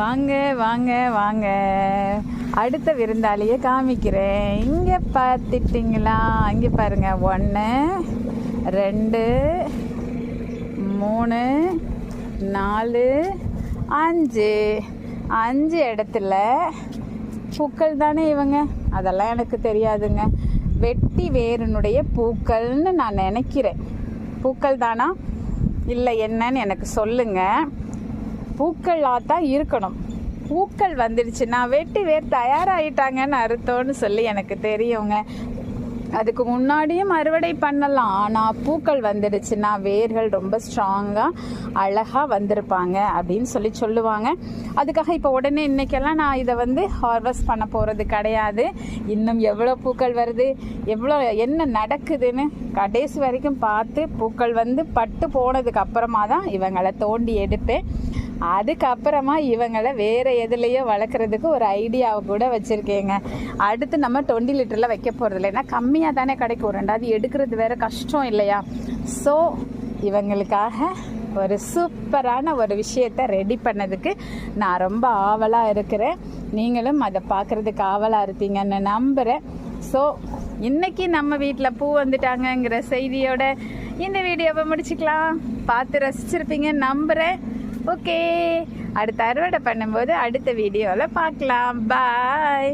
வாங்க வாங்க வாங்க. அடுத்த விருந்தாளியை காமிக்கிறேன். இங்கே பார்த்துட்டிங்களா? இங்கே பாருங்க. ஒன்று ரெண்டு மூணு நாலு அஞ்சு. அஞ்சு இடத்துல பூக்கள் தானே இவங்க? அதெல்லாம் எனக்கு தெரியாதுங்க. வெட்டி வேறனுடைய பூக்கள்னு நான் நினைக்கிறேன். பூக்கள் தானா இல்லை என்னன்னு எனக்கு சொல்லுங்கள் பூக்களாக தான் இருக்கணும். பூக்கள் வந்துடுச்சுன்னா வெட்டி வேர் தயாராகிட்டாங்கன்னு அர்த்தம்னு சொல்லி எனக்கு தெரியுங்க. அதுக்கு முன்னாடியும் அறுவடை பண்ணலாம். ஆனால் பூக்கள் வந்துடுச்சுன்னா வேர்கள் ரொம்ப ஸ்ட்ராங்காக அழகாக வந்திருப்பாங்க அப்படின்னு சொல்லி சொல்லுவாங்க. அதுக்காக இப்போ உடனே இன்னைக்கெல்லாம் நான் இதை வந்து ஹார்வெஸ்ட் பண்ண போகிறது கிடையாது. இன்னும் எவ்வளோ பூக்கள் வருது? எவ்வளோ என்ன நடக்குதுன்னு கடைசி வரைக்கும் பார்த்து பூக்கள் வந்து பட்டு போனதுக்கு அப்புறமா தான் இவங்களை தோண்டி எடுப்பேன் அதுக்கப்புறமா இவங்களை வேற எதுலேயோ வளர்க்குறதுக்கு ஒரு ஐடியாவை கூட வச்சுருக்கேங்க. அடுத்து நம்ம டுவெண்ட்டி லிட்டரில் வைக்க போகிறது இல்லை. ஏன்னா கம்மியாக தானே கிடைக்கும். ரெண்டாவது எடுக்கிறது வேற கஷ்டம் இல்லையா? ஸோ இவங்களுக்காக ஒரு சூப்பரான ஒரு விஷயத்தை ரெடி பண்ணதுக்கு நான் ரொம்ப ஆவலாக இருக்கிறேன். நீங்களும் அதை பார்க்குறதுக்கு ஆவலாக இருப்பீங்கன்னு நம்புகிறேன் ஸோ இன்னைக்கு நம்ம வீட்டில் பூ வந்துட்டாங்கங்கிற செய்தியோட இந்த வீடியோவை முடிச்சுக்கலாம். பார்த்து ரசிச்சிருப்பீங்கன்னு நம்புகிறேன் ஓகே அடுத்த அறுவடை பண்ணும்போது அடுத்த வீடியோவில் பார்க்கலாம். பாய்